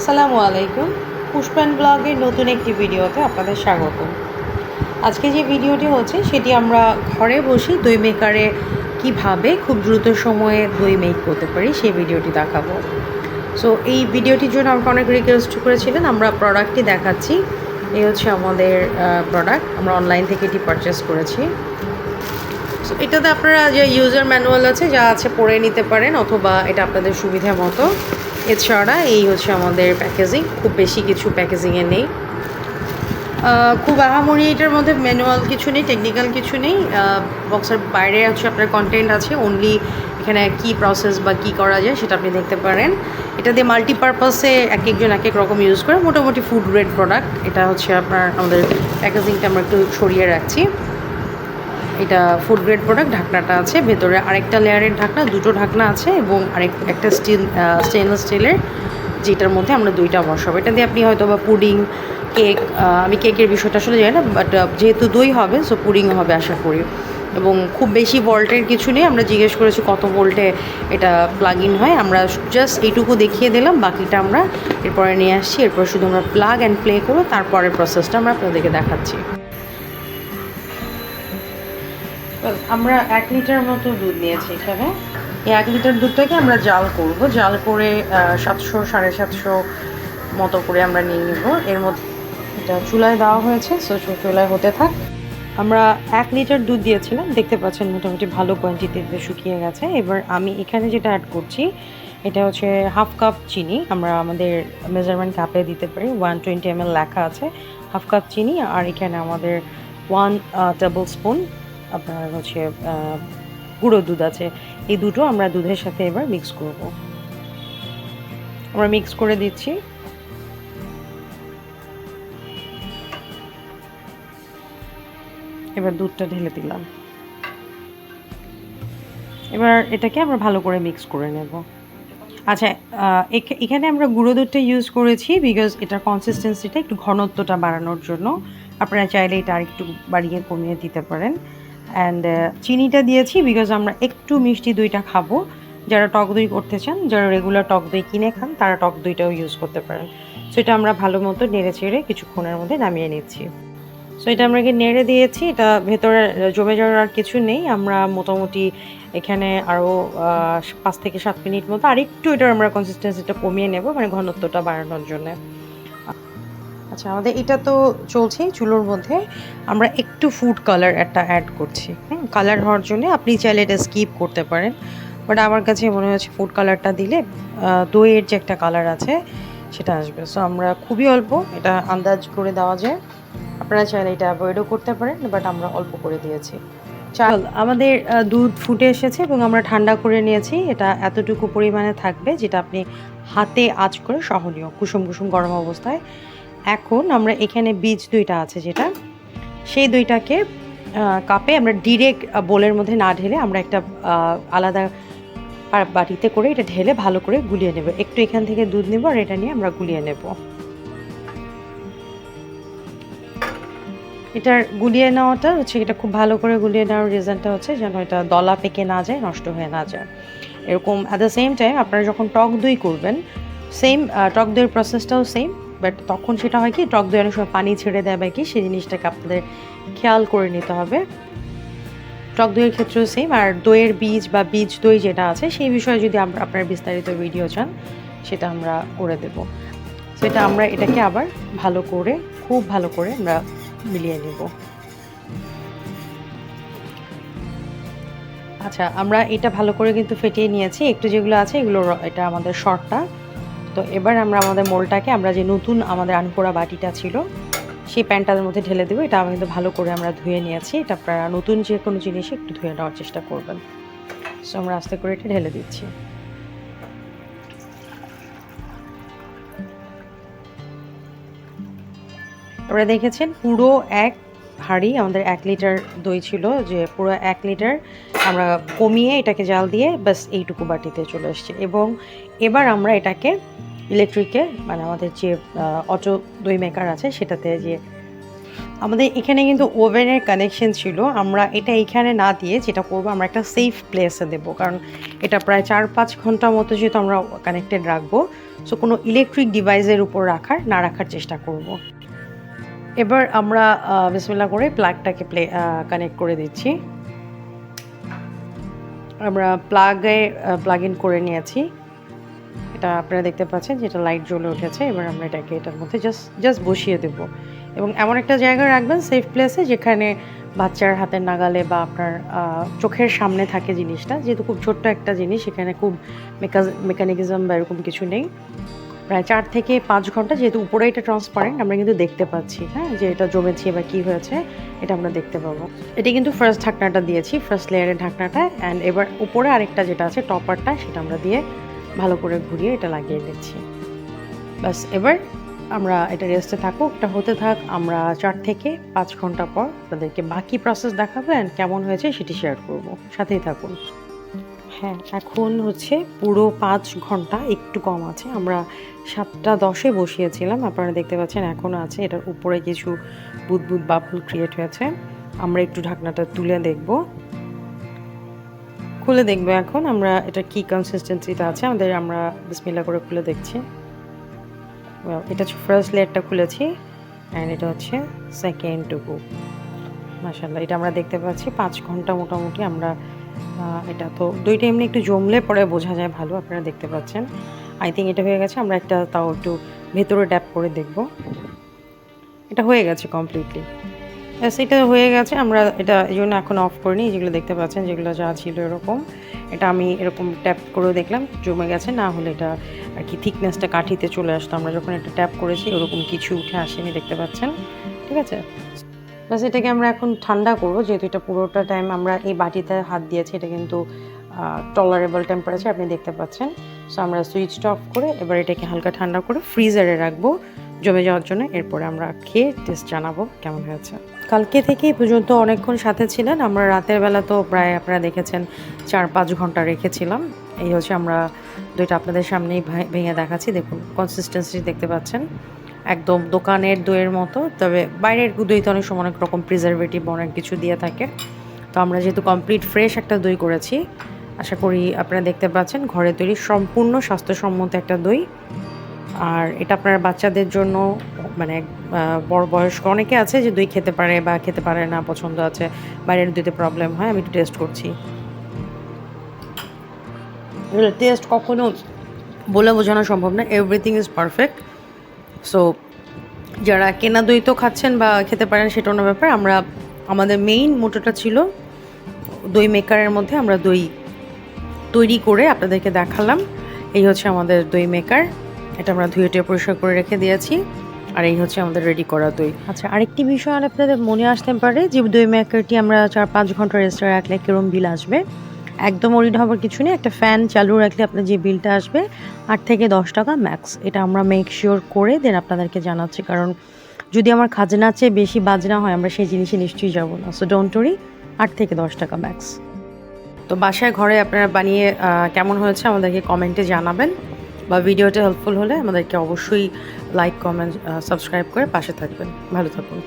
আসসালামু আলাইকুম। পুষ্পান ব্লগের নতুন একটি ভিডিওতে আপনাদের স্বাগত। আজকে যে ভিডিওটি হচ্ছে, সেটি আমরা ঘরে বসে দই মেকারে কীভাবে খুব দ্রুত সময়ে দই মেক করতে পারি, সেই ভিডিওটি দেখাবো। সো এই ভিডিওটির জন্য আমাকে অনেক রিকোয়েস্ট করেছিলেন, আমরা প্রোডাক্টটি দেখাচ্ছি। এই হচ্ছে আমাদের প্রোডাক্ট আমরা অনলাইন থেকে এটি পারচেস করেছি। সো এটাতে আপনারা যে ইউজার ম্যানুয়াল আছে, যা আছে, পড়ে নিতে পারেন, অথবা এটা আপনাদের সুবিধা মতো। এছাড়া এই হচ্ছে আমাদের প্যাকেজিং খুব বেশি কিছু প্যাকেজিংয়ে নেই। খুব আহামরি এটার মধ্যে ম্যানুয়াল কিছু নেই টেকনিক্যাল কিছু নেই। বক্সের বাইরে হচ্ছে আপনার কন্টেন্ট আছে অনলি এখানে কি প্রসেস বা কি করা যায় সেটা আপনি দেখতে পারেন। এটা দিয়ে মাল্টিপারপাসে এক একজন এক এক রকম ইউজ করে। মোটামুটি ফুড গ্রেড প্রোডাক্ট এটা হচ্ছে আপনার আমাদের প্যাকেজিংটা আমরা একটু সরিয়ে রাখছি। এটা ফুড গ্রেড প্রোডাক্ট ঢাকনাটা আছে, ভেতরে আরেকটা লেয়ারের ঢাকনা, দুটো ঢাকনা আছে এবং আরেক, একটা স্টিল স্টেনলেস স্টিলের যেটার মধ্যে আমরা দুইটা বসাবো। এটা দিয়ে আপনি হয়তো বা পুডিং, কেক আমি কেকের বিষয়টা আসলে জানি না বাট যেহেতু দই হবে সো পুডিং হবে আশা করি। এবং খুব বেশি ভোল্টের কিছু নেই, আমরা জিজ্ঞেস করেছি কত ভোল্টে এটা প্লাগ ইন হয়, আমরা জাস্ট এইটুকু দেখিয়ে দিলাম, বাকিটা আমরা এরপরে নিয়ে আসছি, এরপর শুধু আমরা প্লাগ অ্যান্ড প্লে করব, তারপরের প্রসেসটা আমরা আপনাদেরকে দেখাচ্ছি। আমরা এক লিটার মতো দুধ নিয়েছি এখানে। এই এক লিটার দুধটাকে আমরা জাল করব। জাল করে সাতশো, সাড়ে সাতশো মতো করে আমরা নিয়ে নিব। এর মধ্যে এটা চুলায় দেওয়া হয়েছে সো চুলায় হতে থাক। আমরা এক লিটার দুধ দিয়েছিলাম। দেখতে পাচ্ছেন মোটামুটি ভালো কোয়ান্টিটিতে শুকিয়ে গেছে। এবার আমি এখানে যেটা অ্যাড করছি, এটা হচ্ছে হাফ কাপ চিনি। আমরা আমাদের মেজারমেন্ট কাপে দিতে পারি। ওয়ান টোয়েন্টি এম লেখা আছে। হাফ কাপ চিনি, আর এখানে আমাদের ওয়ান টেবিল স্পুন আপনার হচ্ছে গুঁড়ো দুধ আছে। এই দুটো আমরা দুধের সাথে এবার মিক্স করব। আমরা মিক্স করে দিচ্ছি। এবার দুধটা ঢেলে দিলাম। এবার এটাকে আমরা ভালো করে মিক্স করে নেব। আচ্ছা এখানে আমরা গুঁড়ো দুধটা ইউজ করেছি বিকজ এটার কনসিস্টেন্সিটা একটু ঘনত্বটা বাড়ানোর জন্য। আপনারা চাইলে এটা আরেকটু বাড়িয়ে কমিয়ে দিতে পারেন। অ্যান্ড চিনিটা দিয়েছি বিকজ আমরা একটু মিষ্টি দইটা খাব। যারা টক দই করতে চান, যারা রেগুলার টক দই কিনে খান, তারা টক দইটাও ইউজ করতে পারেন। সো এটা আমরা ভালো মতো নেড়ে চেড়ে কিছুক্ষণের মধ্যে নামিয়ে নিচ্ছি। সো এটা আমরা কি নেড়ে দিয়েছি? এটা ভেতরে জমে যাওয়ার আর কিছু নেই। আমরা মোটামুটি এখানে আরও পাঁচ থেকে সাত মিনিট মতো আরেকটু এটার আমরা কনসিস্টেন্সিটা কমিয়ে নেব মানে ঘনত্বটা বাড়ানোর জন্য। আচ্ছা আমাদের এটা তো চলছেই চুলোর মধ্যে। আমরা একটু ফুড কালার একটা অ্যাড করছি। হুম কালার হওয়ার জন্য আপনি চাইলে এটা স্কিপ করতে পারেন। বাট আমার কাছে মনে হচ্ছে ফুড কালারটা দিলে দইয়ের যে একটা কালার আছে, সেটা আসবে। সো আমরা খুবই অল্প, এটা আন্দাজ করে দেওয়া যায়। আপনারা চাইলে এটা অ্যাভয়েডও করতে পারেন বাট আমরা অল্প করে দিয়েছি। চাল, আমাদের দুধ ফুটে এসেছে এবং আমরা ঠান্ডা করে নিয়েছি। এটা এতটুকু পরিমাণে থাকবে, যেটা আপনি হাতে আঁচ করে সহনীয়, কুসুম কুসুম গরম অবস্থায় এখন আমরা এখানে বীজ দুইটা আছে যেটা। সেই দুইটাকে কাপে আমরা ডিরেক্ট বোলের মধ্যে না ঢেলে আমরা একটা আলাদা বাটিতে করে এটা ঢেলে ভালো করে গুলিয়ে নেব। একটু এখান থেকে দুধ নেব আর এটা নিয়ে আমরা গুলিয়ে নেব। এটার গুলিয়ে নেওয়াটা হচ্ছে, এটা খুব ভালো করে গুলিয়ে নেওয়ার রিজনটা হচ্ছে যেন এটা দলা পেকে না যায়, নষ্ট হয়ে না যায়। এরকম অ্যাট দ্য সেম টাইম আপনারা যখন টক দই করবেন সেম টক দইয়ের প্রসেসটাও সেম বাট তখন সেটা হয় কি, টক দই অনেক সময় পানি ছেড়ে দেয় বা কি, সেই জিনিসটাকে আপনাদের খেয়াল করে নিতে হবে। টক দইয়ের ক্ষেত্রেও সেম আর দইয়ের বীজ বা বীজ দই যেটা আছে, সেই বিষয়ে যদি আপনার বিস্তারিত ভিডিও চান, সেটা আমরা করে দেব। সেটা আমরা এটাকে আবার ভালো করে, খুব ভালো করে আমরা মিলিয়ে নেব। আচ্ছা আমরা এটা ভালো করে কিন্তু ফেটিয়ে নিয়েছি। একটু যেগুলো আছে, এগুলো এটা আমাদের শর্টটা। তো এবার আমরা আমাদের মোলটাকে, আমরা যে নতুন আমাদের আনপোড়া বাটিটা ছিল, সেই প্যানটার মধ্যে ঢেলে দেবো। এটা আমি কিন্তু ভালো করে আমরা ধুয়ে নিয়েছি। এটা আপনারা নতুন যে কোনো জিনিস একটু ধুয়ে নেওয়ার চেষ্টা করবেন। সো আমরা আস্তে করে এটা ঢেলে দিচ্ছি। আপনারা দেখেছেন পুরো এক হাঁড়ি আমাদের এক লিটার দই ছিল, যে পুরো এক লিটার আমরা কমিয়ে এটাকে জাল দিয়ে বাস এইটুকু বাটিতে চলে এসছে। এবং এবার আমরা এটাকে ইলেকট্রিকে মানে আমাদের যে অটো দই মেকার আছে সেটাতে যে, আমাদের এখানে কিন্তু ওভেনের কানেকশন ছিল। আমরা এটা এখানে না দিয়ে যেটা করব, আমরা একটা সেফ প্লেসে দেবো। কারণ এটা প্রায় চার পাঁচ ঘণ্টা মতো যেহেতু আমরা কানেক্টেড রাখব সো কোনো ইলেকট্রিক ডিভাইসের উপর রাখার, না রাখার চেষ্টা করব। এবার আমরা বিসমিল্লা করে প্লাগটাকে প্লে কানেক্ট করে দিচ্ছি। আমরা প্লাগে প্লাগ ইন করে নিয়েছি। এটা আপনারা দেখতে পাচ্ছেন যেটা লাইট জ্বলে উঠেছে, এবার আমরা এটাকে এটার মধ্যে জাস্ট জাস্ট বসিয়ে দেব। এবং এমন একটা জায়গায় রাখবেন সেফ প্লেসে যেখানে বাচ্চার হাতের নাগালে বা আপনার চোখের সামনে থাকে জিনিসটা। যেহেতু খুব ছোট্ট একটা জিনিস, এখানে খুব মেকানিজম বা এরকম কিছু নেই। প্রায় চার থেকে পাঁচ ঘণ্টা, যেহেতু উপরে এটা ট্রান্সপারেন্ট আমরা কিন্তু দেখতে পাচ্ছি হ্যাঁ যে এটা জমেছে বা কী হয়েছে, এটা আমরা দেখতে পাবো। এটা কিন্তু ফার্স্ট ঢাকনাটা দিয়েছি ফার্স্ট লেয়ারের ঢাকনাটা অ্যান্ড এবার উপরে আরেকটা যেটা আছে টপারটা সেটা আমরা দিয়ে ভালো করে ঘুরিয়ে এটা লাগিয়ে দিচ্ছি। বাস এবার আমরা এটা রেস্টে থাকুক, এটা হতে থাক, আমরা চার থেকে পাঁচ ঘণ্টা পর আপনাদেরকে বাকি প্রসেস দেখাবো অ্যান্ড কেমন হয়েছে সেটি শেয়ার করব। সাথেই থাকুন। হ্যাঁ এখন হচ্ছে পুরো পাঁচ ঘণ্টা একটু কম আছে। আমরা সাতটা দশে বসিয়েছিলাম, আপনারা দেখতে পাচ্ছেন এখনও আছে। এটার উপরে কিছু বুদবুদ বাবুল ক্রিয়েট হয়েছে। আমরা একটু ঢাকনাটা তুলে দেখব। খুলে দেখব এখন, আমরা এটা কি কনসিস্টেন্সিতে আছে, আমাদের আমরা বিসমিল্লা করে খুলে দেখছি। এটা হচ্ছে ফার্স্ট লেয়ারটা খুলেছি অ্যান্ড এটা হচ্ছে সেকেন্ড টুকু মাসাল্লাহ এটা আমরা দেখতে পাচ্ছি, পাঁচ ঘণ্টা মোটামুটি আমরা এটা তো দুইটা এমনি একটু জমলে পরে বোঝা যায় ভালো, আপনারা দেখতে পাচ্ছেন। আই থিঙ্ক এটা হয়ে গেছে, আমরা একটা তাও একটু ভেতরে ড্যাপ করে দেখব। এটা হয়ে গেছে কমপ্লিটলি এটা হয়ে গেছে। আমরা এটা এই জন্য এখন অফ করিনি। যেগুলো দেখতে পাচ্ছেন, যেগুলো যা ছিল এরকম। এটা আমি এরকম ট্যাপ করেও দেখলাম, জমে গেছে। না হলে এটা আর কি থিকনেসটা কাঠিতে চলে আসতো। আমরা যখন এটা ট্যাপ করেছি, ওরকম কিছু উঠে আসেনি দেখতে পাচ্ছেন। ঠিক আছে? ব্যাস এটাকে আমরা এখন ঠান্ডা করব, যেহেতু এটা পুরোটা টাইম আমরা এই বাটিতে হাত দিয়েছি, এটা কিন্তু টলারেবল টেম্পারেচার আপনি দেখতে পাচ্ছেন। সো আমরা সুইচটা অফ করে এবার এটাকে হালকা ঠান্ডা করে ফ্রিজারে রাখব। জমে যাওয়ার জন্য। এরপরে আমরা খেয়ে টেস্ট জানাব কেমন হয়েছে। কালকে থেকে পর্যন্ত অনেকক্ষণ সাথে ছিলেন। আমরা রাতের বেলা তো প্রায় আপনারা দেখেছেন চার পাঁচ ঘণ্টা রেখেছিলাম। এই হচ্ছে আমরা দুইটা আপনাদের সামনেই ভেঙে দেখাচ্ছি। দেখুন কনসিস্টেন্সি দেখতে পাচ্ছেন। একদম দোকানের দইয়ের মতো। তবে বাইরের দই তো অনেক সময় অনেক রকম প্রিজারভেটিভ অনেক কিছু দিয়ে থাকে। তো আমরা যেহেতু কমপ্লিট ফ্রেশ একটা দই করেছি, আশা করি আপনারা দেখতে পাচ্ছেন ঘরে তৈরি সম্পূর্ণ স্বাস্থ্যসম্মত একটা দই। আর এটা আপনার বাচ্চাদের জন্য মানে বড় বয়স্ক অনেকে আছে যে দই খেতে পারে বা খেতে পারে না, পছন্দ আছে, বাইরের দইতে প্রবলেম হয়, আমি একটু টেস্ট করছি। টেস্ট কখনো বলে বোঝানো সম্ভব না এভরিথিং ইজ পারফেক্ট সো যারা কেনা দই তো খাচ্ছেন বা খেতে পারেন, সেটা অন্য ব্যাপার। আমরা, আমাদের মেইন মোটোটা ছিল, দই মেকারের মধ্যে আমরা দই তৈরি করে আপনাদেরকে দেখালাম। এই হচ্ছে আমাদের দই মেকার এটা আমরা ধুয়ে টুয়ে পরিষ্কার করে রেখে দিয়েছি। আর এই হচ্ছে আমাদের রেডি করা দই। আচ্ছা আরেকটি বিষয় আর আপনাদের মনে আসতে পারে যে দই মেকারটি আমরা চার পাঁচ ঘণ্টা রেস্টে রাখলে কিরম বিল আসবে? একদম অরিড হবার কিছু নেই একটা ফ্যান চালু রাখলে আপনার যে বিলটা আসবে আট থেকে দশ টাকা ম্যাক্স এটা আমরা মেক শিওর করে দেন আপনাদেরকে জানাচ্ছি কারণ যদি আমার খাজনার চেয়ে বেশি বাজনা হয় আমরা সেই জিনিসে নিশ্চয়ই যাব না। সো ডোন্ট ওরি আট থেকে দশ টাকা ম্যাক্স তো বাসায় ঘরে আপনারা বানিয়ে কেমন হয়েছে আমাদেরকে কমেন্টে জানাবেন। বা ভিডিওটা হেল্পফুল হলে আমাদেরকে অবশ্যই লাইক কমেন্ট সাবস্ক্রাইব করে পাশে থাকবেন। ভালো থাকুন।